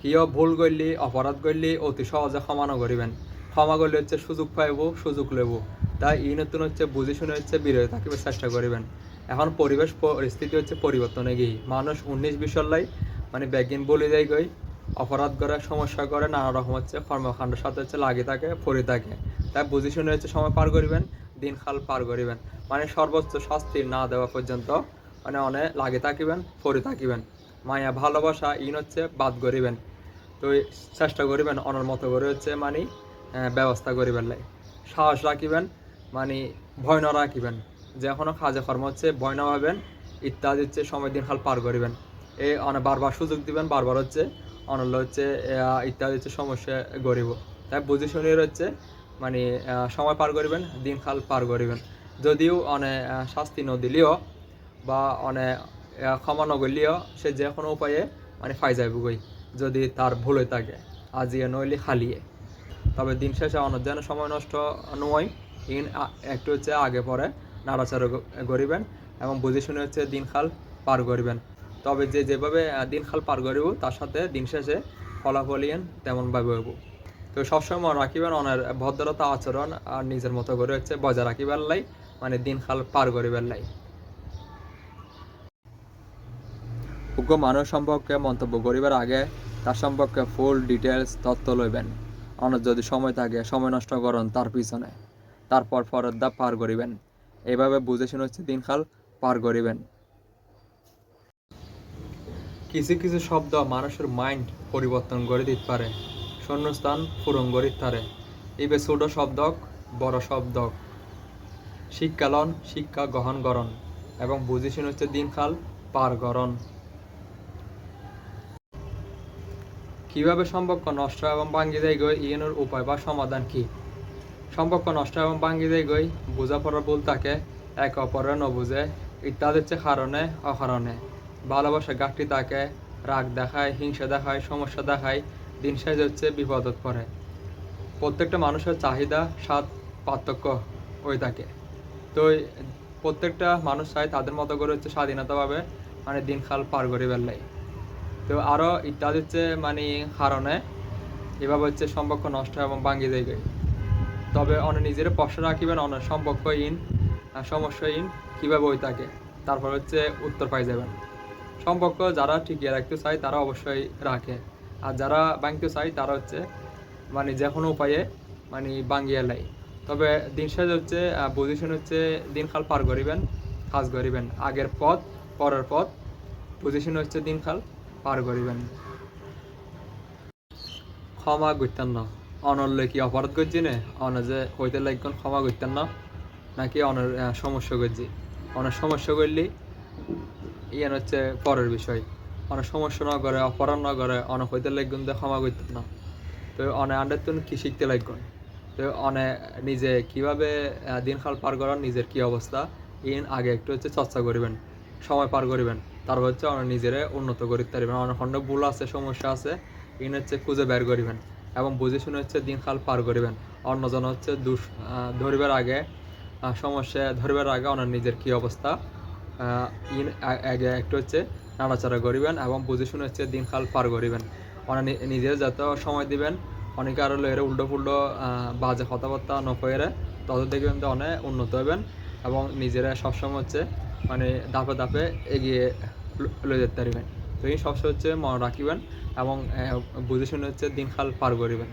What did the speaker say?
কিয় ভুল করলি, অপরাধ করলি, অতি সহজে ক্ষমা ন করিবেন। ক্ষমা করলে হচ্ছে সুযোগ পাইব, সুযোগ লেব তাই ই নতুন হচ্ছে, বুঝে শুনে হচ্ছে বিরত থাকিবে চেষ্টা করিবেন। এখন পরিবেশ পরিস্থিতি হচ্ছে পরিবর্তনে গিয়ে। মানুষ উনিশ বিশল্লাই মানে ব্যাগিন বলে যায় গই অপরাধ করে, সমস্যা করে, নানা রকম হচ্ছে কর্মকাণ্ডের সাথে হচ্ছে লাগে থাকে, পড়ে থাকে। তাই বুঝে শুনে হচ্ছে সময় পার করিবেন, দিন খাল পার করিবেন। মানে সর্বোচ্চ শাস্তি না দেওয়া পর্যন্ত মানে অনেক লাগে থাকিবেন, পড়ে থাকিবেন। মায়া, ভালোবাসা ইন হচ্ছে বাদ করিবেন। তো চেষ্টা করিবেন অনার মতো করে হচ্ছে মানে ব্যবস্থা করিবেন লাই। সাহস রাখিবেন মানে ভয় না রাখিবেন। যে কোনো কাজে কর্ম হচ্ছে, ভয় না হবেন ইত্যাদি হচ্ছে সময় দিন খাল পার করিবেন। এই অনেক বারবার সুযোগ দিবেন, বারবার হচ্ছে অনল্য হচ্ছে ইত্যাদি হচ্ছে সমস্যা গরিব তাই বুঝে শুনিয়ে হচ্ছে মানে সময় পার করিবেন দিন খাল পার করিবেন। যদিও অনেক শাস্তি ন দিলেও বা অনেক ক্ষমা নগরলেও সে যে কোনো উপায়ে মানে ফাই যাইব গই যদি তার ভুল থাকে আজিয়ে নইলে খালিয়ে। তবে দিন শেষে অনেক যেন সময় নষ্ট নয় ইন একটু হচ্ছে আগে পরে নাড়াচাড়া করিবেন এবং বুঝে শুনে হচ্ছে দিনখাল পার করিবেন। তবে যে যেভাবে আহ, দিনখাল পার করিব তার সাথে দিন শেষে ফলাফল ইয়েন তেমনভাবে হইব। তো সবসময় মনে রাখিবেন অনার ভদ্রতা আচরণ আর নিজের মতো করে হচ্ছে বজায় রাখিবার লাই মানে দিনখাল পার করিবার লাই। উগ্র মানুষ সম্পর্কে মন্তব্য করিবার আগে তার সম্পর্কে ফুল ডিটেলস তথ্য লইবেন। অনেক যদি সময় থাকে, সময় নষ্ট করেন তার পিছনে। তারপর ধাপ পার করিবেন। এইভাবে বুঝে শুনে হচ্ছে দিনকাল পার করিবেন। কিছু কিছু শব্দ মানুষের মাইন্ড পরিবর্তন করে দিতে পারে। শূন্যস্থান পূরণ করে পারে। ইবে ছোট শব্দক, বড় শব্দক। শিক্ষালন, শিক্ষা গ্রহণ করণ এবং বুঝে শুনে হচ্ছে দিনকাল পার করণ কীভাবে সম্পর্ক নষ্ট এবং ভাঙ্গি দেয় গই ইয়েনের উপায় বা সমাধান কি? সম্পর্ক নষ্ট এবং ভাঙ্গি দেয় গই বোঝাপড়া ভুল থাকে, এক অপরের ন বুঝে ইত্যাদি হচ্ছে কারণে অকারণে। ভালোবাসা ঘাটতি থাকে, রাগ দেখায়, হিংসা দেখায়, সমস্যা দেখায়, দিন শেষে হচ্ছে বিপদত পড়ে। প্রত্যেকটা মানুষের চাহিদা, স্বাদ, পার্থক্য হয়ে থাকে। তো প্রত্যেকটা মানুষ চায় তাদের মতো করে হচ্ছে স্বাধীনতাভাবে মানে দিনকাল পার করে বেলায় তো আরও ইত্যাদি হচ্ছে মানে কারণে এভাবে হচ্ছে সম্পর্ক নষ্ট হয় এবং ভাঙ্গি গই। তবে অনেক নিজের প্রশ্ন রাখিবেন অনেক সম্পর্কহীন সমস্যাহীন কীভাবে হয়ে থাকে, তারপর হচ্ছে উত্তর পাই যাবেন। সম্পর্ক যারা টিকিয়ে রাখতে চায়, তারা অবশ্যই রাখে। আর যারা ভাঙতে চায়, তারা হচ্ছে মানে যে কোনো উপায়ে মানে ভাঙ্গিয়ে লাই তবে দিন শেষ হচ্ছে পজিশন হচ্ছে দিনকাল পার করিবেন, কাজ করিবেন। আগের পথ, পরের পথ পজিশন হচ্ছে দিনকাল পার করিবেন ক্ষমা করতেন না অনলে কি অপরাধ করছি নে? অন যে হইতে লাগবেন ক্ষমা করতেন না নাকি অনের সমস্যা করছি অনেক সমস্যা করলি ইয়ান হচ্ছে পরের বিষয়। অনেক সমস্যা না করে অপরাধ না করে অনেক হইতে লাগবেন যে ক্ষমা করতেন না তো অনেক আন্ডার তুমি কি শিখতে লাগবেন তো অনেক নিজে কীভাবে দিনকাল পার করার নিজের কি অবস্থা ইন আগে একটু হচ্ছে চর্চা করিবেন সময় পার করিবেন তারপর হচ্ছে অনেক নিজেরে উন্নত করতে পারবেন। অনেক খণ্ড ভুল আছে, সমস্যা আছে, ইন হচ্ছে খুঁজে বের করিবেন এবং বুঝে শুনে হচ্ছে দিনকাল পার করিবেন। অন্যজন হচ্ছে দুষ ধরিবার আগে সমস্যা ধরিবার আগে ওনার নিজের কি অবস্থা আগে একটু হচ্ছে নাড়াচাড়া করিবেন এবং বুঝে শুনে হচ্ছে দিনকাল পার করিবেন। অনেক নি- নিজের যত সময় দিবেন অনেকে আরও এর উল্টো ফুল্টো বাজে কথাবার্তা নকরে তত দেখবেন যে অনেক উন্নত হবেন এবং নিজেরা সবসময় হচ্ছে মানে ধাপে ধাপে এগিয়ে লয়ে যেতে পারবেন। তো এই সবসময় হচ্ছে মনে রাখিবেন এবং বুঝে শুনে হচ্ছে দিনকাল পার করিবেন।